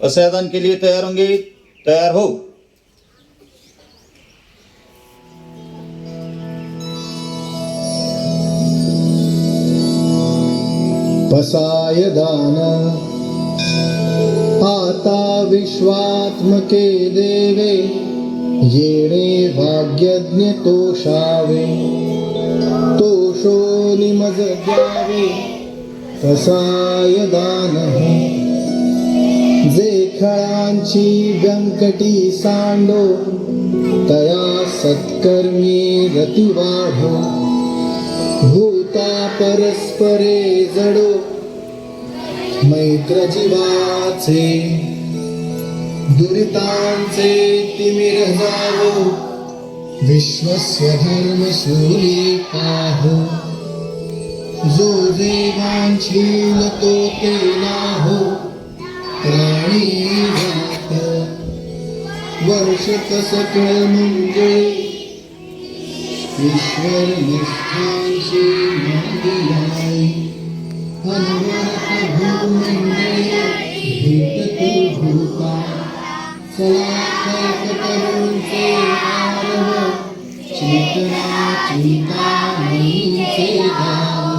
असादान के लिए तैयार होंगे, तैयार हो। पसाय दान आता विश्वात्मके देवे, येणे भाग्यज्ञ तोषावे, तोषो निमज द्यावे पसाय दान जे खळांची व्यंकटी सांडो. तया सत्कर्मी रती वाढो. भूता परस्परे जडो. मैत्र जीवाचे दुरितांचे तिमिर जावो. विश्वस्य धर्म सूर्ये पाहो. जो देवांची लतो वर्ष सकळ म्हणजे ईश्वर निष्ठांची मागिलाई अनवरत भेट तू भूता चेतना चिंता गाव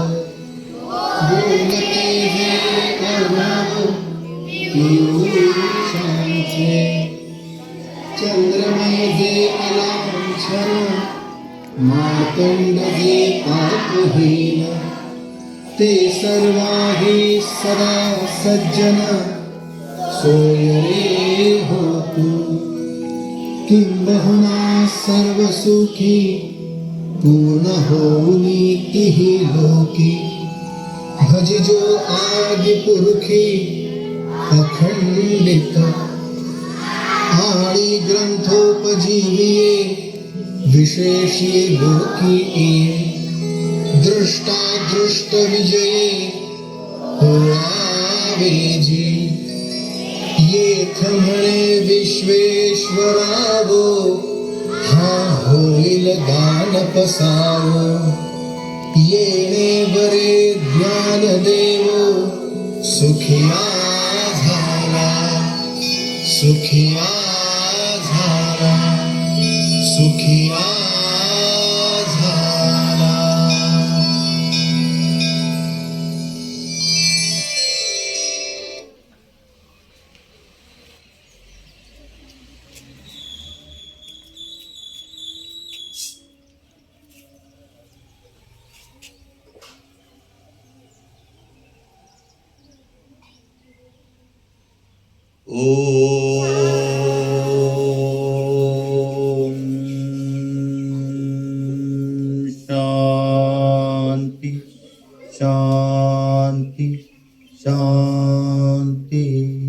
पियुषांचे चंद्रमय जे अलांछन मातंड जे पापहीन। ते सर्वाही सदा सज्जन सोय रे होतु। किंबहुना सर्व सुखी पूर्ण होऊनी तिही लोकी। भजिजो आदि पुरुखी अखंडित आळी ग्रंथोपजीविये विशेषी लोकी ये दृष्टा दृष्ट विजये होळावेजी येथ म्हणे विश्वेश्वरावो, हा होईल दान पसावो येणे बरे ज्ञान देवो सुखिया झाला सुखिया शांति शांति शांति